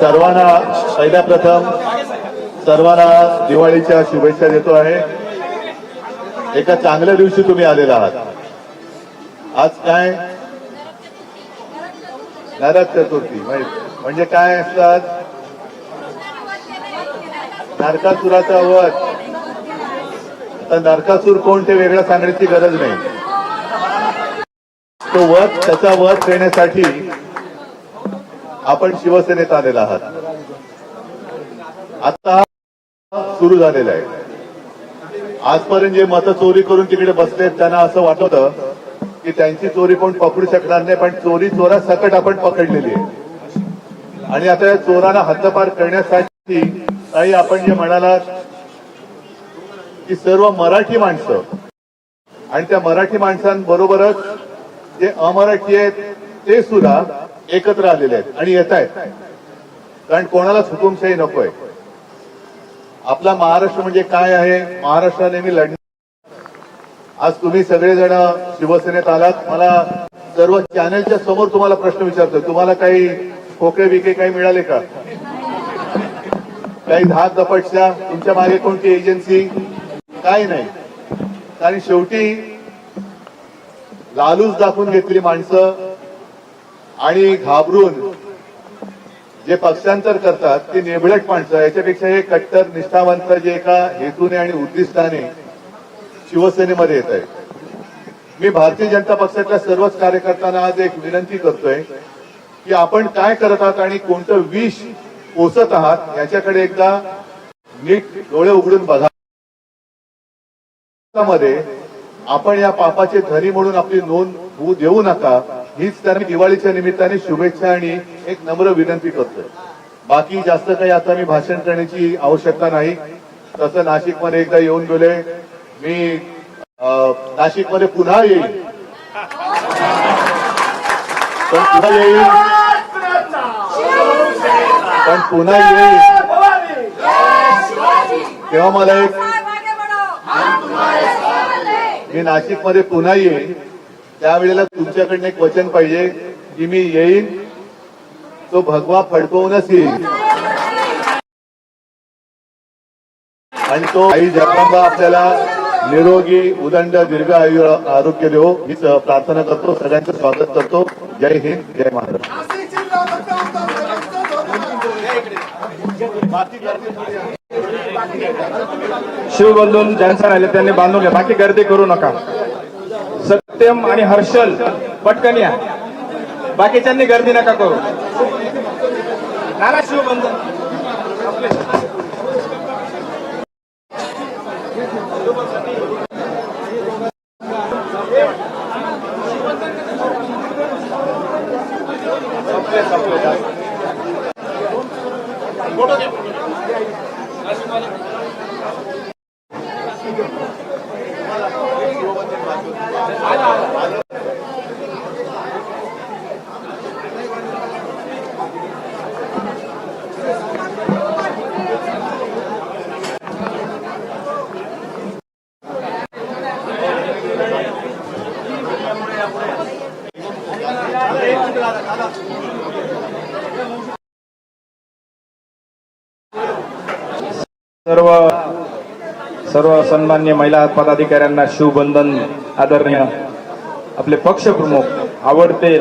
सर्वांना पहिल्या प्रथम सर्वांना दिवाळीच्या शुभेच्छा देतो आहे. एका चांगल्या दिवशी तुम्ही आलेला आहात. आज काय? नरक चतुर्थी म्हणजे काय असतात? नरकासुराचा वध. तर नरकासूर कोण ते वेगळं सांगण्याची गरज नाही. तो वध त्याचा वध करण्यासाठी आपण शिवसेनेत आलेला आहात. आता सुरू झालेला आहे. आजपर्यंत जे मतं चोरी करून तिकडे बसलेत त्यांना असं वाटत की त्यांची चोरी कोण पकडू शकणार नाही पण चोरी चोरा सकट आपण पकडलेली आहे. आणि आता या चोरांना हद्दपार करण्यासाठी काही आपण जे म्हणालात की सर्व मराठी माणसं. आणि त्या मराठी माणसांबरोबरच जे अमराठी आहेत ते सुद्धा एकत्र आलेले आहेत आणि येत आहेत. कारण कोणालाच हुकुमशाही नकोय. आपला महाराष्ट्र म्हणजे काय आहे? महाराष्ट्र नेहमी लढणे. आज तुम्ही सगळेजण शिवसेनेत आलात. मला सर्व चॅनलच्या समोर तुम्हाला प्रश्न विचारतोय. तुम्हाला काही खोके बिके काही मिळाले का? काही दहा दपटच्या तुमच्या मागे कोणती एजन्सी काय नाही. आणि शेवटी लालूच दाखवून घेतली माणसं आणि घाबरून जे पक्षांतर करतात ते नेबळट माणसं याच्यापेक्षा हे कट्टर निष्ठावंत जे एका हेतूने आणि उद्दिष्टाने शिवसेनेमध्ये येत आहे मी भारतीय जनता पक्षातल्या सर्वच कार्यकर्त्यांना आज एक विनंती करतोय की आपण काय करत आहात आणि कोणतं विष पोचत आहात याच्याकडे एकदा नीट डोळे उघडून बघा. मध्ये आपण या पापाचे धनी म्हणून आपली नोंद होऊ देऊ नका हीच तर मी दिवाळीच्या निमित्ताने शुभेच्छा आणि एक नम्र विनंती करतोय. बाकी जास्त काही आता मी भाषण करण्याची आवश्यकता नाही. तसं नाशिकमध्ये एकदा येऊन गेले मी नाशिकमध्ये पुन्हा येईल पण पुन्हा येईल पण पुन्हा येईल तेव्हा मला एक मी नाशिकमध्ये पुन्हा येईन. त्यावेळेला तुमच्याकडनं एक वचन पाहिजे की मी येईन. तो भगवा फडकवूनच येईल. आणि तो आई जगदंबा आपल्याला निरोगी उदंड दीर्घ आयु आरोग्य देऊ हीच प्रार्थना करतो. सगळ्यांचं स्वागत करतो. जय हिंद जय महाराष्ट्र. शिवबंधून ज्यांचा राहिले त्यांनी बांधून घ्या बाकी गर्दी करू नका. सत्यम आणि हर्षल पटकन या. बाकीच्यांनी गर्दी नका करू. नाना शिवबंधन. आपले. संपले, Gracias. सर्व सन्मान्य महिला पदाधिकाऱ्यांना शिवबंधन आदरणीय आपले पक्षप्रमुख आवडते